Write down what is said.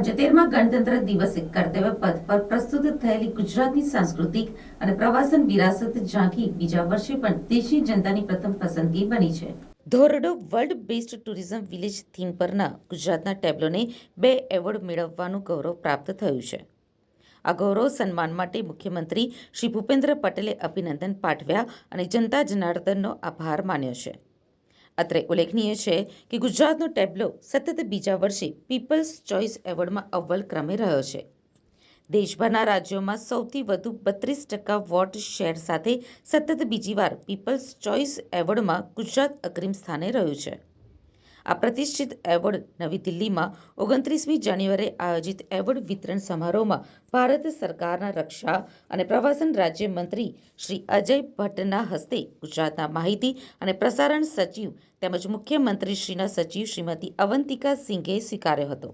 પંચોતેરમાં ગણતંત્ર દિવસે કર્તવ્ય પથ પર પ્રસ્તુત થયેલી ગુજરાતની સાંસ્કૃતિક અને પ્રવાસન વિરાસત ઝાંખી બીજા વર્ષે પણ દેશની જનતાની પ્રથમ પસંદગી બની છે. Dhordo world best tourism village theme પરના ગુજરાતના ટેબ્લોને બે એવોર્ડ મેળવવાનું ગૌરવ પ્રાપ્ત થયું છે. આ ગૌરવ સન્માન માટે મુખ્યમંત્રી શ્રી ભૂપેન્દ્ર પટેલે અભિનંદન પાઠવ્યા અને જનતા જનાર્દનનો આભાર માન્યો છે. અત્રે ઉલ્લેખનીય છે કે ગુજરાતનો ટેબ્લો સતત બીજા વર્ષે પીપલ્સ ચોઇસ એવોર્ડમાં અવ્વલ ક્રમે રહ્યો છે. દેશભરના રાજ્યોમાં સૌથી વધુ બત્રીસ ટકા વોટ શેર સાથે સતત બીજી વાર પીપલ્સ ચોઇસ એવોર્ડમાં ગુજરાત અગ્રીમ સ્થાને રહ્યું છે. આ પ્રતિષ્ઠિત એવોર્ડ નવી દિલ્હીમાં ઓગણત્રીસમી જાન્યુઆરીએ આયોજિત એવોર્ડ વિતરણ સમારોહમાં ભારત સરકારના રક્ષા અને પ્રવાસન રાજ્યમંત્રી શ્રી અજય ભટ્ટના હસ્તે ગુજરાતના માહિતી અને પ્રસારણ સચિવ તેમજ મુખ્યમંત્રીશ્રીના સચિવ શ્રીમતી અવંતિકા સિંઘે સ્વીકાર્યો હતો.